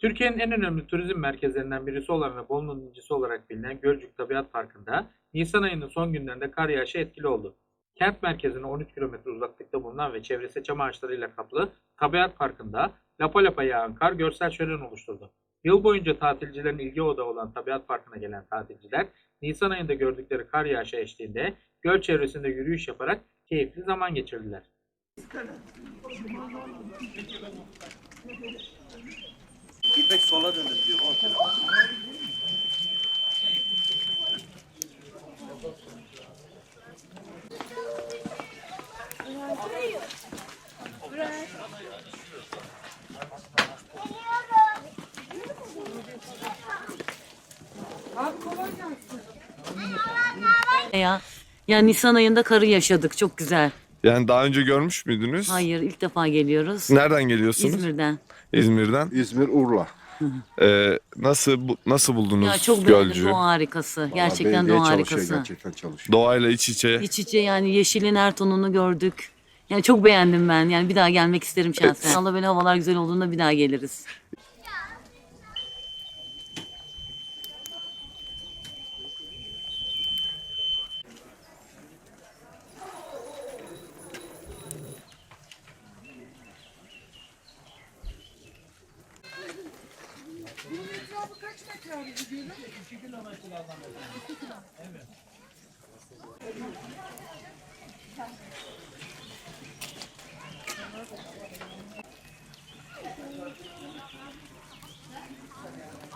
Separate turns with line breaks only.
Türkiye'nin en önemli turizm merkezlerinden birisi olan ve Bolu'nun incisi olarak bilinen Gölcük Tabiat Parkı'nda Nisan ayının son günlerinde kar yağışı etkili oldu. Kent merkezine 13 kilometre uzaklıkta bulunan ve çevresi çam ağaçlarıyla kaplı Tabiat Parkı'nda lapa lapa yağan kar görsel şölen oluşturdu. Yıl boyunca tatilcilerin ilgi odağı olan Tabiat Parkı'na gelen tatilciler Nisan ayında gördükleri kar yağışı eşliğinde göl çevresinde yürüyüş yaparak keyifli zaman geçirdiler.
Ya. Ya Nisan ayında karı yaşadık. Çok güzel.
Yani daha önce görmüş müydünüz? Hayır
ilk defa geliyoruz.
Nereden geliyorsunuz?
İzmir'den.
İzmir'den.
İzmir, Urla.
Ee, nasıl bu- nasıl buldunuz Ya çok beğendim Gölcü? doğa
harikası. Vallahi Gerçekten doğa harikası.
Gerçekten çalışıyor.
Doğayla iç içe.
İç içe yani yeşilin her tonunu gördük. Yani çok beğendim ben. Yani bir daha gelmek isterim şahsen. Allah böyle havalar güzel olduğunda bir daha geliriz. Bu kaç metre abi gidiyordu? 2 kilometrelerden. 2 kilometre. Evet. Thank you.